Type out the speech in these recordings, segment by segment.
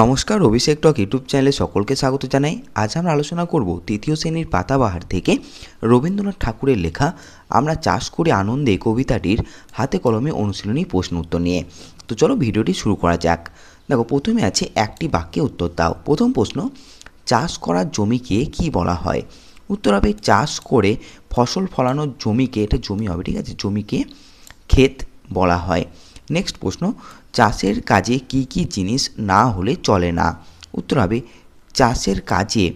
নমস্কার, অভিষেক টক ইউটিউব চ্যানেলে সকলকে স্বাগত জানাই। আজ আমরা আলোচনা করব তৃতীয় শ্রেণির পাতাবাহার থেকে রবীন্দ্রনাথ ঠাকুরের লেখা, আমরা চাষ করে আনন্দে কবিতাটির হাতে কলমে অনুশীলনী প্রশ্ন উত্তর নিয়ে। তো চলো ভিডিওটি শুরু করা যাক। দেখো, প্রথমে আছে একটি বাক্যে উত্তর দাও। প্রথম প্রশ্ন, চাষ করার জমিকে কি বলা হয়? উত্তর হবে, চাষ করে ফসল ফলানোর জমিকে, এটা জমি হবে, ঠিক আছে, জমিকে ক্ষেত বলা হয়। নেক্সট প্রশ্ন চাষের কাজে কি কি জিনিস না হলে চলে না? উত্তর হবে, চাষের কাজে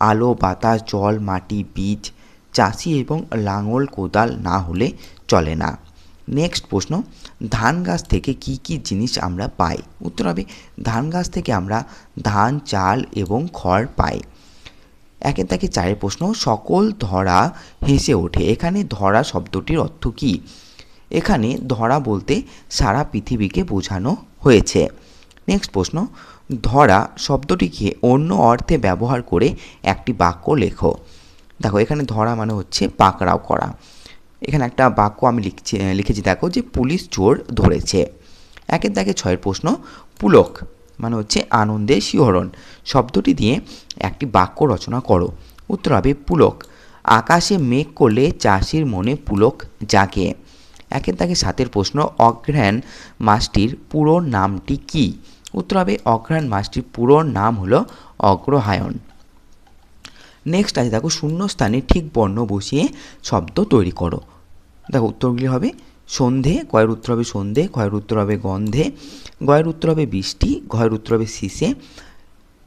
আলো, বাতাস, জল, মাটি, বীজ, চাষি এবং লাঙল, কোদাল না হলে চলে না। নেক্সট প্রশ্ন, ধান গাছ থেকে কি কি জিনিস আমরা পাই? উত্তর হবে, ধান গাছ থেকে আমরা ধান, চাল এবং খড় পাই। একে তাকে চারের প্রশ্ন, সকল ধরা হেসে ওঠে। এখানে ধরা শব্দটির অর্থ কী? এখানে ধরা বলতে সারা পৃথিবীকে বোঝানো হয়েছে। নেক্সট প্রশ্ন, ধরা শব্দটিকে অন্য অর্থে ব্যবহার করে একটি বাক্য লেখো। দেখো, এখানে ধরা মানে হচ্ছে পাকড়াও করা। এখানে একটা বাক্য আমি লিখছি, লিখেছি, দেখো, যে পুলিশ চোর ধরেছে। একের দাগে ছয়ের প্রশ্ন, পুলক মানে হচ্ছে আনন্দের শিহরণ। শব্দটি দিয়ে একটি বাক্য রচনা করো। উত্তর হবে পুলক। আকাশে মেঘ করলে চাষির মনে পুলক জাগে। একের দাগে সাতের প্রশ্ন, অঘ্রাণ মাসটির পুরো নামটি কি? উত্তর হবে অঘ্রাণ মাসটির পুরো নাম হলো অগ্রহায়ণ। নেক্সট আছে, দেখো শূন্যস্থানে ঠিক বর্ণ বসিয়ে শব্দ তৈরি করো। দেখো উত্তরগুলি হবে? সন্ধে কয়ের উত্তর হবে সন্ধে কয়ের উত্তর হবে গন্ধে, গয়ের উত্তর হবে বৃষ্টি ঘয়ের উত্তর হবে শীষে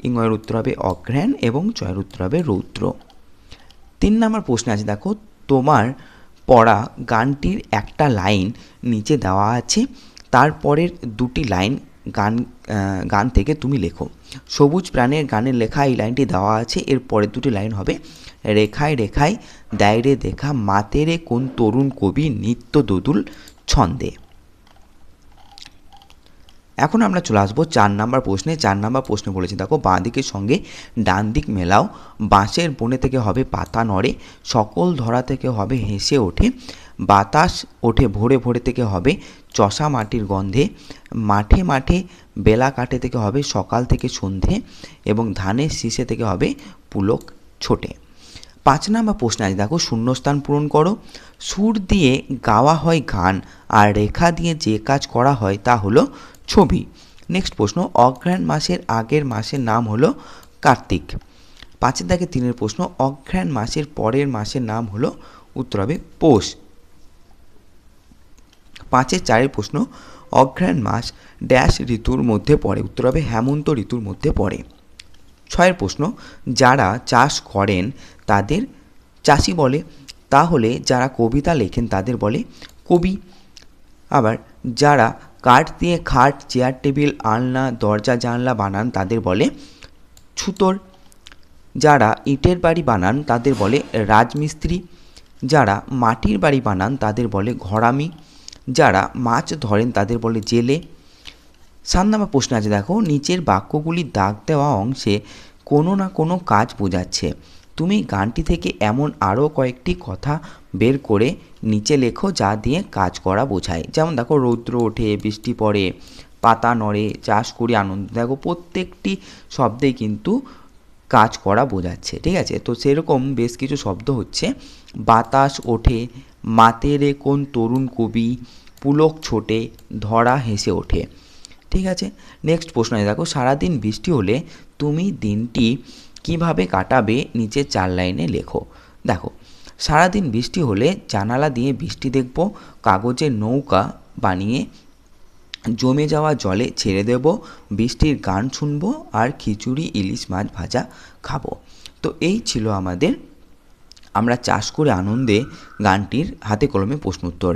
ইংয়ের উত্তর হবে অঘ্রাণ এবং জয়ের উত্তর হবে রৌদ্র। তিন নম্বর প্রশ্ন আছে, দেখো তোমার পড়া গানটির একটা লাইন নিচে দেওয়া আছে। তারপরের দুটি লাইন গান গান থেকে তুমি লেখো। সবুজ প্রাণের গানের লেখা এই লাইনটি দেওয়া আছে। এর পরের দুটি লাইন হবে, রেখায় রেখায়, দায়রে দেখা, মাতেরে কোন তরুণ কবি নিত্য দদুল ছন্দে। এখন আমরা চলে আসব চার নাম্বার প্রশ্নে, চার নাম্বার প্রশ্নে বলেছি, দেখো বাঁ দিকের সঙ্গে ডান দিক মেলাও, বাঁশের বনে থেকে হবে পাতা নড়ে, সকল ধরা থেকে হবে হেসে ওঠে, বাতাস ওঠে ভোরে ভোরে থেকে হবে চষা মাটির গন্ধে, মাঠে মাঠে বেলা কাটে থেকে হবে সকাল থেকে সন্ধে এবং ধানের শীষে থেকে হবে পুলক ছোটে। পাঁচ নাম্বার প্রশ্ন আছে, দেখো শূন্যস্থান পূরণ করো, সুর দিয়ে গাওয়া হয় গান, আর রেখা দিয়ে যে কাজ করা হয় তা হলো ছবি। নেক্সট প্রশ্ন, অঘ্রাণ মাসের আগের মাসের নাম হলো কার্তিক। পাঁচের দাগে তিনের প্রশ্ন, অঘ্রাণ মাসের পরের মাসের নাম হলো উত্তর হবে পৌষ। পাঁচের চারের প্রশ্ন, অঘ্রাণ মাস ড্যাশ ঋতুর মধ্যে পড়ে, উত্তর হবে হেমন্ত ঋতুর মধ্যে পড়ে। ছয়ের প্রশ্ন, যারা চাষ করেন তাদের চাষি বলে, তাহলে যারা কবিতা লেখেন তাদের বলে কবি। আবার যারা কাঠ দিয়ে খাট, চেয়ার, টেবিল, আলনা, দরজা, জানলা বানান তাদের বলে ছুতোর। যারা ইটের বাড়ি বানান তাদের বলে রাজমিস্ত্রি। যারা মাটির বাড়ি বানান তাদের বলে ঘরামি। যারা মাছ ধরেন তাদের বলে জেলে। নম্বর প্রশ্ন আছে, দেখো, নিচের বাক্যগুলি দাগ দেওয়া অংশে কোনো না কোনো কাজ বোঝাচ্ছে। তুমি গানটি থেকে এমন আরও কয়েকটি কথা বের করে নিচে লেখো যা দিয়ে কাজ করা বোঝায়। যেমন দেখো, রৌদ্র ওঠে, বৃষ্টি পড়ে, পাতা নড়ে, চাষ করি, আনন্দ। দেখো, প্রত্যেকটি শব্দেই কিন্তু কাজ করা বোঝাচ্ছে, ঠিক আছে? তো সেরকম বেশ কিছু শব্দ হচ্ছে। বাতাস ওঠে, মাতেরে কোন তরুণ কবি, পুলক ছোটে, ধরা হেসে ওঠে, ঠিক আছে? নেক্সট প্রশ্ন দেখো, সারাদিন বৃষ্টি হলে তুমি দিনটি কীভাবে কাটাবে নিচে চার লাইনে লেখো। দেখো, সারাদিন বৃষ্টি হলে জানালা দিয়ে বৃষ্টি দেখব কাগজের নৌকা বানিয়ে জমে যাওয়া জলে ছেড়ে দেব, বৃষ্টির গান শুনব আর খিচুড়ি, ইলিশ মাছ ভাজা খাব। তো এই ছিল আমাদের, আমরা চাষ করে আনন্দে গানটির হাতে কলমে প্রশ্ন উত্তর